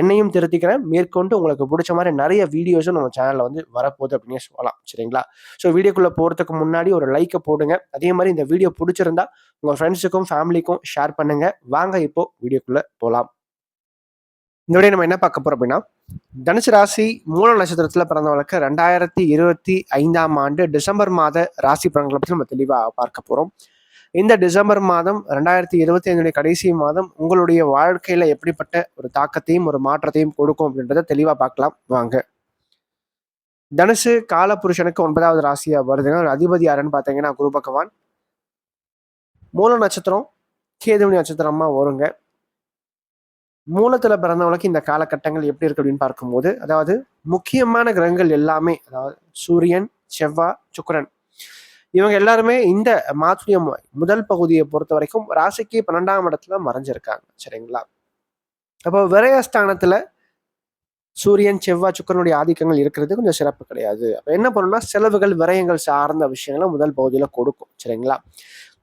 என்னையும் திருத்திக்கிறேன். மேற்கொண்டு உங்களுக்கு பிடிச்ச மாதிரி நிறைய வீடியோஸும் நம்ம சேனலில் வந்து வரப்போகுது அப்படின்னு சொல்லலாம். சரிங்களா? ஸோ வீடியோக்குள்ளே போகிறதுக்கு முன்னாடி ஒரு லைக்கை போடுங்க. அதே மாதிரி இந்த வீடியோ பிடிச்சிருந்தா உங்கள் ஃப்ரெண்ட்ஸுக்கும் ஃபேமிலிக்கும் ஷேர் பண்ணுங்கள் வாங்க இப்போ வீடியோக்குள்ளே போகலாம் இந்த வீடியோ நம்ம என்ன பார்க்க போகிறோம் அப்படின்னா தனுசு ராசி மூல நட்சத்திரத்தில் பிறந்தவங்களுக்கு ரெண்டாயிரத்தி இருபத்தி ஐந்தாம் ஆண்டு டிசம்பர் மாத ராசி பலன்களை பற்றி நம்ம தெளிவாக பார்க்க போகிறோம் இந்த டிசம்பர் மாதம் ரெண்டாயிரத்தி இருபத்தி ஐந்துடைய கடைசி மாதம் உங்களுடைய வாழ்க்கையில எப்படிப்பட்ட ஒரு தாக்கத்தையும் ஒரு மாற்றத்தையும் கொடுக்கும் அப்படின்றத தெளிவா பார்க்கலாம். வாங்க. தனுசு காலபுருஷனுக்கு ஒன்பதாவது ராசியா வருதுங்க. அதிபதி யாருன்னு பார்த்தீங்கன்னா குரு பகவான். மூல நட்சத்திரம் கேதுமணி நட்சத்திரமா வருங்க. மூலத்துல பிறந்தவங்களுக்கு இந்த காலகட்டங்கள் எப்படி இருக்கு அப்படின்னு பார்க்கும்போது அதாவது முக்கியமான கிரகங்கள் எல்லாமே அதாவது சூரியன் செவ்வாய் சுக்கரன் இவங்க எல்லாருமே இந்த மாத்துடைய முதல் பகுதியை பொறுத்த வரைக்கும் ராசிக்கு பன்னெண்டாம் இடத்துல மறைஞ்சிருக்காங்க. சரிங்களா? அப்போ விரயஸ்தானத்துல சூரியன் செவ்வாய் சுக்கரனுடைய ஆதிக்கங்கள் இருக்கிறது கொஞ்சம் சிறப்பு கிடையாது. அப்போ என்ன பண்ணணும்னா செலவுகள் விரயங்கள் சார்ந்த விஷயங்களை முதல் பகுதியில் கொடுக்கும். சரிங்களா?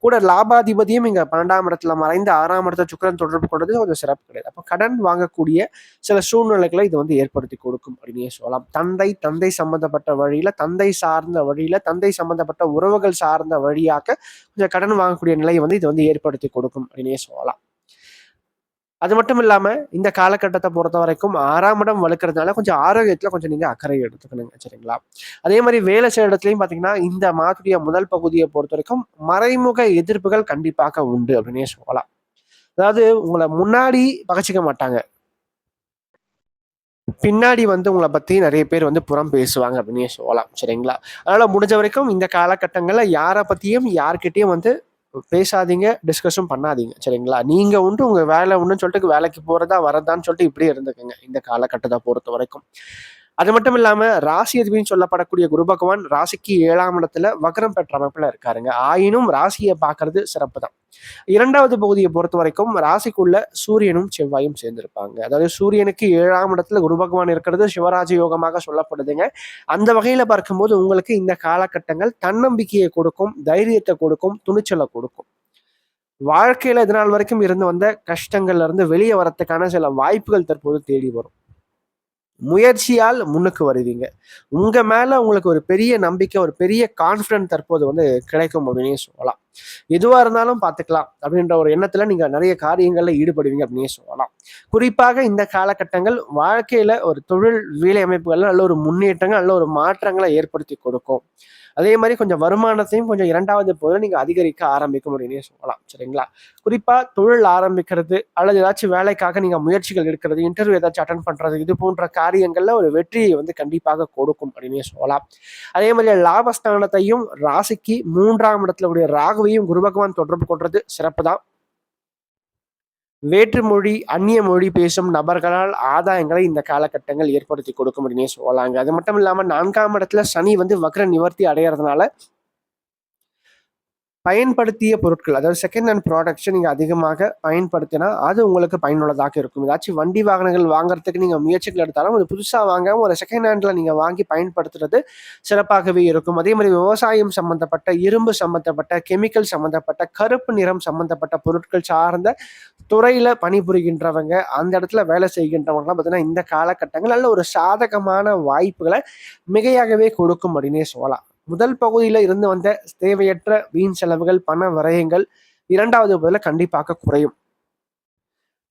கூட லாபாதிபதியும் இங்க பன்னெண்டாம் இடத்துல மறைந்து ஆறாம் இடத்துல சுக்கிரன் தொடர்பு கொண்டது கொஞ்சம் சிறப்பு கிடையாது. அப்போ கடன் வாங்கக்கூடிய சில சூழ்நிலைகளை இது வந்து ஏற்படுத்தி கொடுக்கும் அப்படின்னே சொல்லலாம். தந்தை தந்தை சம்பந்தப்பட்ட வழியில தந்தை சார்ந்த வழியில தந்தை சம்பந்தப்பட்ட உறவுகள் சார்ந்த வழியாக கொஞ்சம் கடன் வாங்கக்கூடிய நிலையை வந்து இது வந்து ஏற்படுத்தி கொடுக்கும் அப்படின்னே சொல்லலாம். அது மட்டும் இல்லாமல் இந்த காலகட்டத்தை பொறுத்த வரைக்கும் ஆறாம் இடம் வலுக்கிறதுனால கொஞ்சம் ஆரோக்கியத்தில் கொஞ்சம் நீங்கள் அக்கறை எடுத்துக்கணுங்க சரிங்களா? அதே மாதிரி வேலை செய்கிற இடத்துலையும் பார்த்தீங்கன்னா இந்த மாதத்துடைய முதல் பகுதியை பொறுத்த வரைக்கும் மறைமுக எதிர்ப்புகள் கண்டிப்பாக உண்டு அப்படின்னே சொல்லலாம். அதாவது உங்களை முன்னாடி பகச்சிக்க மாட்டாங்க. பின்னாடி வந்து உங்களை பத்தி நிறைய பேர் வந்து புறம் பேசுவாங்க அப்படின்னே சொல்லலாம் சரிங்களா? அதனால முடிஞ்ச வரைக்கும் இந்த காலகட்டங்கள்ல யாரை பத்தியும் யார்கிட்டயும் வந்து பேசாதீங்க டிஸ்கஷன் பண்ணாதீங்க சரிங்களா? நீங்க உண்டு உங்க வேலை ஒன்று சொல்லிட்டு வேலைக்கு போறதா வரதான்னு சொல்லிட்டு இப்படியே இருந்துக்குங்க இந்த காலகட்டத்தை பொறுத்த வரைக்கும். அது மட்டும் இல்லாம ராசி அதிபதினு சொல்லப்படக்கூடிய குரு பகவான் ராசிக்கு ஏழாம் இடத்துல வக்ரம் பெற்ற அமைப்புல இருக்காருங்க. ஆயினும் ராசியை பார்க்கறது சிறப்பு தான் இரண்டாவது பகுதியை பொறுத்த வரைக்கும் ராசிக்குள்ள சூரியனும் செவ்வாயும் சேர்ந்திருப்பாங்க. அதாவது சூரியனுக்கு ஏழாம் இடத்துல குரு பகவான் இருக்கிறது சிவராஜ யோகமாக சொல்லப்படுதுங்க. அந்த வகையில பார்க்கும்போது உங்களுக்கு இந்த காலகட்டங்கள் தன்னம்பிக்கையை கொடுக்கும் தைரியத்தை கொடுக்கும் துணிச்சலை கொடுக்கும். வாழ்க்கையில இது நாள் வரைக்கும் இருந்து வந்த கஷ்டங்கள்ல இருந்து வெளியே வரத்துக்கான சில வாய்ப்புகள் தற்போது தேடி வரும். முயற்சியால் முன்னுக்கு வருவீங்க. உங்க மேல உங்களுக்கு ஒரு பெரிய நம்பிக்கை ஒரு பெரிய கான்ஃபிடென்ட் தற்போது வந்து கிடைக்கும் அப்படின்னே சொல்லலாம். எதுவா இருந்தாலும் பார்த்துக்கலாம் அப்படின்ற ஒரு எண்ணத்துல நீங்க நிறைய காரியங்கள்ல ஈடுபடுவீங்க அப்படின்னே சொல்லலாம். குறிப்பாக இந்த காலகட்டங்கள் வாழ்க்கையில ஒரு தொழில் வேலை அமைப்புகள்ல நல்ல ஒரு முன்னேற்றங்கள் நல்ல ஒரு மாற்றங்களை ஏற்படுத்தி கொடுக்கும். அதே மாதிரி கொஞ்சம் வருமானத்தையும் கொஞ்சம் இரண்டாவது போதில் நீங்கள் அதிகரிக்க ஆரம்பிக்கும் அப்படின்னே சொல்லலாம். சரிங்களா? குறிப்பாக தொழில் ஆரம்பிக்கிறது அல்லது ஏதாச்சும் வேலைக்காக நீங்கள் முயற்சிகள் எடுக்கிறது இன்டர்வியூ ஏதாச்சும் அட்டன் பண்ணுறது இது போன்ற காரியங்களில் ஒரு வெற்றியை வந்து கண்டிப்பாக கொடுக்கும் அப்படின்னே சொல்லலாம். அதே மாதிரி லாபஸ்தானத்தையும் ராசிக்கு மூன்றாம் இடத்துல உடைய ராகுவையும் குரு பகவான் தொடர்பு கொள்வது சிறப்பு தான் வேற்று மொழி அந்நிய மொழி பேசும் நபர்களால் ஆதாயங்களை இந்த காலகட்டங்கள் ஏற்படுத்தி கொடுக்க முடியும் சொல்லலாங்க. அது மட்டும் இல்லாமல் நான்காம் இடத்துல சனி வந்து வக்ர நிவர்த்தி அடையிறதுனால பயன்படுத்திய பொருட்கள் அதாவது செகண்ட் ஹேண்ட் ப்ராடக்ட்ஸை நீங்கள் அதிகமாக பயன்படுத்தினா அது உங்களுக்கு பயனுள்ளதாக இருக்கும். ஏதாச்சும் வண்டி வாகனங்கள் வாங்குறதுக்கு நீங்கள் முயற்சிகள் எடுத்தாலும் அது புதுசாக வாங்காமல் ஒரு செகண்ட் ஹேண்டில் நீங்கள் வாங்கி பயன்படுத்துறது சிறப்பாகவே இருக்கும். அதே மாதிரி விவசாயம் சம்பந்தப்பட்ட இரும்பு சம்பந்தப்பட்ட கெமிக்கல் சம்பந்தப்பட்ட கருப்பு நிறம் சம்பந்தப்பட்ட பொருட்கள் சார்ந்த துறையில் பணிபுரிகின்றவங்க அந்த இடத்துல வேலை செய்கின்றவங்களாம் பார்த்தீங்கன்னா இந்த காலகட்டங்கள் நல்ல ஒரு சாதகமான வாய்ப்புகளை மிகையாகவே கொடுக்கும் அப்படின்னே சொல்லலாம். முதல் பகுதியில் இருந்து வந்த தேவையற்ற வீண் செலவுகள் பண விரயங்கள் இரண்டாவது பகுதியில் கண்டிப்பாக குறையும்.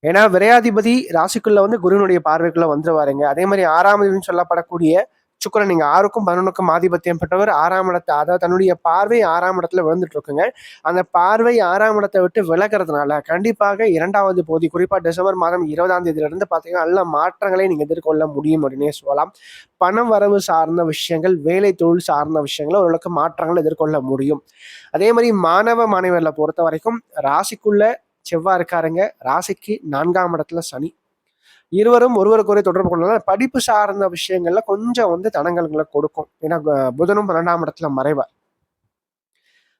ஏன்னா விரையாதிபதி ராசிக்குள்ள வந்து குருவினுடைய பார்வைக்குள்ள வந்துருவாருங்க. அதே மாதிரி ஆறாம் சொல்லப்படக்கூடிய சுக்கரன் நீங்க ஆறுக்கும் பதினொன்றுக்கும் ஆதிபத்தியம் பெற்றவர். ஆறாம் இடத்தை அதாவது தன்னுடைய பார்வை ஆறாம் இடத்துல விழுந்துட்டு இருக்குங்க. அந்த பார்வை ஆறாம் இடத்தை விட்டு விலகிறதுனால கண்டிப்பாக இரண்டாவது பகுதி குறிப்பா டிசம்பர் மாதம் இருபதாம் தேதியில இருந்து பாத்தீங்கன்னா நல்ல மாற்றங்களை நீங்க எதிர்கொள்ள முடியும் அப்படின்னே சொல்லலாம். பணம் வரவு சார்ந்த விஷயங்கள் வேலை தொழில் சார்ந்த விஷயங்கள் ஓரளவுக்கு மாற்றங்கள் எதிர்கொள்ள முடியும். அதே மாதிரி மாணவ மாணவர்களை பொறுத்த வரைக்கும் ராசிக்குள்ள செவ்வாய் இருக்காருங்க. ராசிக்கு நான்காம் இடத்துல சனி. இருவரும் ஒருவருக்குறை தொடர்பு கொண்டதால படிப்பு சார்ந்த விஷயங்கள்ல கொஞ்சம் வந்து தடங்கல்களை கொடுக்கும். ஏன்னா புதனும் பன்னெண்டாம் இடத்துல மறைவார்.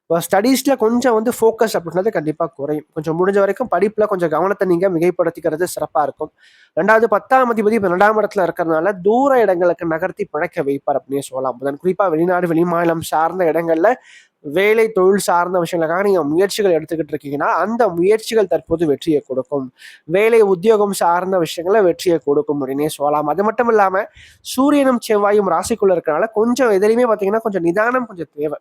இப்போ ஸ்டடீஸில் கொஞ்சம் வந்து ஃபோக்கஸ் அப்படின்றது கண்டிப்பாக குறையும். கொஞ்சம் முடிஞ்ச வரைக்கும் படிப்பில் கொஞ்சம் கவனத்தை நீங்கள் மிகைப்படுத்திக்கிறது சிறப்பாக இருக்கும். ரெண்டாவது பத்தாம் அதிபதி ரெண்டாம் இடத்துல இருக்கிறதுனால தூர இடங்களுக்கு நகர்த்தி பிழைக்க வைப்பார் அப்படின்னு சொல்லலாம். புதன் குறிப்பாக வெளிநாடு வெளிமாநிலம் சார்ந்த இடங்கள்ல வேலை தொழில் சார்ந்த விஷயங்களுக்காக நீங்கள் முயற்சிகள் எடுத்துக்கிட்டு இருக்கீங்கன்னா அந்த முயற்சிகள் தற்போது வெற்றியை கொடுக்கும். வேலை உத்தியோகம் சார்ந்த விஷயங்கள வெற்றியை கொடுக்கும் அப்படின்னே சொல்லலாம். அது மட்டும் இல்லாமல் சூரியனும் செவ்வாயும் ராசிக்குள்ளே இருக்கனால கொஞ்சம் எதிலையுமே பார்த்தீங்கன்னா கொஞ்சம் நிதானம் கொஞ்சம் தேவை.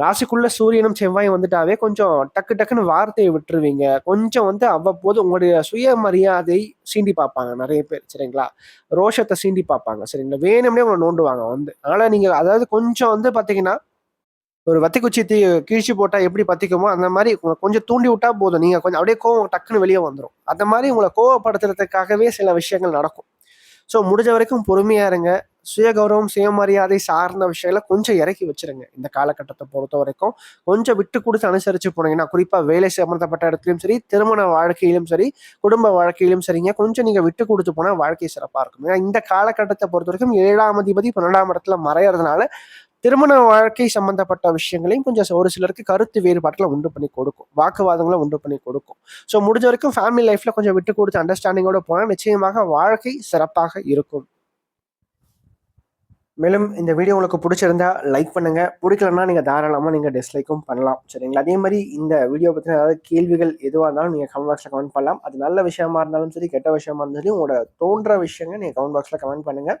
ராசிக்குள்ள சூரியனும் செவ்வாயும் வந்துட்டாவே கொஞ்சம் டக்கு டக்குன்னு வார்த்தையை விட்டுருவீங்க. கொஞ்சம் வந்து அவ்வப்போது உங்களுடைய சுயமரியாதை சீண்டி பார்ப்பாங்க நிறைய பேர் சரிங்களா? ரோஷத்தை சீண்டி பார்ப்பாங்க சரிங்களா? வேணும்னே உங்களை நோண்டுவாங்க வந்து. அதனால நீங்க அதாவது கொஞ்சம் வந்து பாத்தீங்கன்னா ஒரு வத்தி குச்சி தீ கீழ்ச்சி போட்டால் எப்படி பத்திக்குமோ அந்த மாதிரி உங்களை கொஞ்சம் தூண்டி விட்டா போதும். நீங்கள் கொஞ்சம் அப்படியே கோவம் டக்குன்னு வெளியே வந்துடும் அந்த மாதிரி உங்களை கோவப்படுத்துறதுக்காகவே சில விஷயங்கள் நடக்கும். ஸோ முடிஞ்ச வரைக்கும் பொறுமையாக இருங்க. சுய கௌரவம் சுயமரியாதை சார்ந்த விஷயங்களை கொஞ்சம் இறக்கி வச்சிருங்க. இந்த காலகட்டத்தை பொறுத்த வரைக்கும் கொஞ்சம் விட்டு கொடுத்து அனுசரிச்சு போனீங்கன்னா குறிப்பாக வேலை சம்மந்தப்பட்ட இடத்துலையும் சரி திருமண வாழ்க்கையிலும் சரி குடும்ப வாழ்க்கையிலும் சரிங்க கொஞ்சம் நீங்கள் விட்டு கொடுத்து போனால் வாழ்க்கை சிறப்பாக இருக்கும். ஏன்னா இந்த காலகட்டத்தை பொறுத்த வரைக்கும் ஏழாம் அதிபதி பன்னெண்டாம் இடத்துல மறையறதுனால திருமண வாழ்க்கை சம்பந்தப்பட்ட விஷயங்களையும் கொஞ்சம் ஒரு சிலருக்கு கருத்து வேறுபாட்டில் உண்டு பண்ணி கொடுக்கும். வாக்குவாதங்களை உண்டு பண்ணி கொடுக்கும். ஸோ முடிஞ்ச வரைக்கும் ஃபேமிலி லைஃப்ல கொஞ்சம் விட்டு கொடுத்து அண்டர்ஸ்டாண்டிங்கோட போனால் நிச்சயமாக வாழ்க்கை சிறப்பாக இருக்கும். மேலும் இந்த வீடியோ உங்களுக்கு பிடிச்சிருந்தா லைக் பண்ணுங்க. பிடிக்கலன்னா நீங்கள் தாராளமாக நீங்கள் டிஸ்லைக்கும் பண்ணலாம். சரிங்களா? அதே மாதிரி இந்த வீடியோ பற்றின ஏதாவது கேள்விகள் எதுவாக இருந்தாலும் நீங்கள் கமெண்ட் பாக்ஸில் கமெண்ட் பண்ணலாம். அது நல்ல விஷயமா இருந்தாலும் சரி கெட்ட விஷயமா இருந்தாலும் சரி உங்களோட தோன்ற விஷயங்கள் நீங்கள் கமெண்ட் பாக்ஸில் கமெண்ட் பண்ணுங்கள்